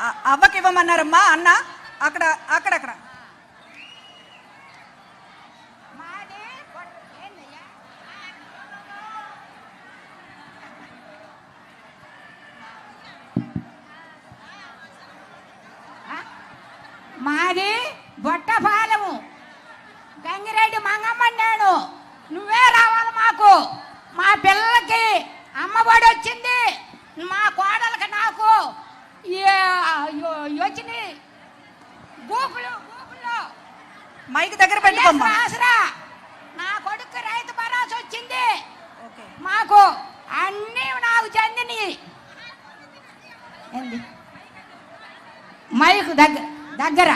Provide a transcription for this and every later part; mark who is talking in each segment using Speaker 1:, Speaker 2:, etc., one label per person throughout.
Speaker 1: అ- అవ్వకి ఇవ్వమన్నారమ్మా అన్న అక్కడ అక్కడక్కడ.
Speaker 2: మాది బొట్టపాలెము. గంగిరెడ్డి మంగమ్మ నేను. నువ్వే రావాలి మాకు. మా పిల్లలకి అమ్మబడి వచ్చింది మా కోడలకి నాకు వచ్చింది గూపులు గూపులు.
Speaker 1: మైక్ దగ్గర పెట్టుకోమ్మా.
Speaker 2: ఆసరా నా కొడుకు రైతు భరోసా వచ్చింది. మాకు అన్నీ నాకు చెందినవి ఏంది? మైకు దగ్గర దగ్గర.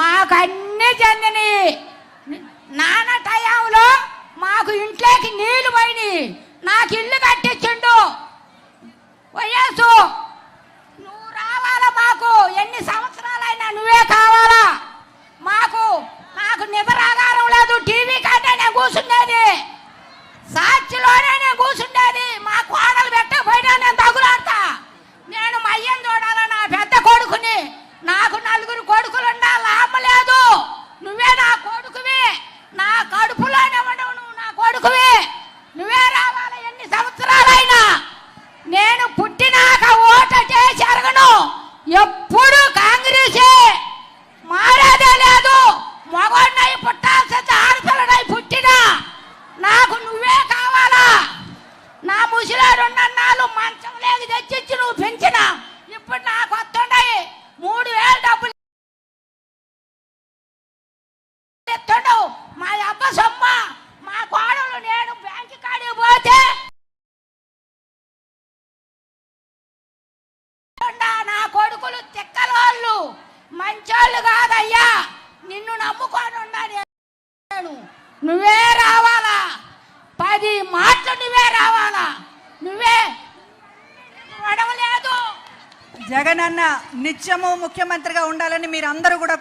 Speaker 2: మాకు అన్నీ చెందినవి నాన్న టయాంలో మాకు ఇంట్లోకి నీళ్ళు పోయినాయి. నాకు ఇల్లు కట్టించిండు ચિલોરે ને ઘૂસ నువ్వే రావాలా? పది మాటలు నువ్వే రావాలా? నువ్వే నడవలేదు.
Speaker 1: జగన్ అన్న నిత్యము ముఖ్యమంత్రిగా ఉండాలని మీరు అందరూ కూడా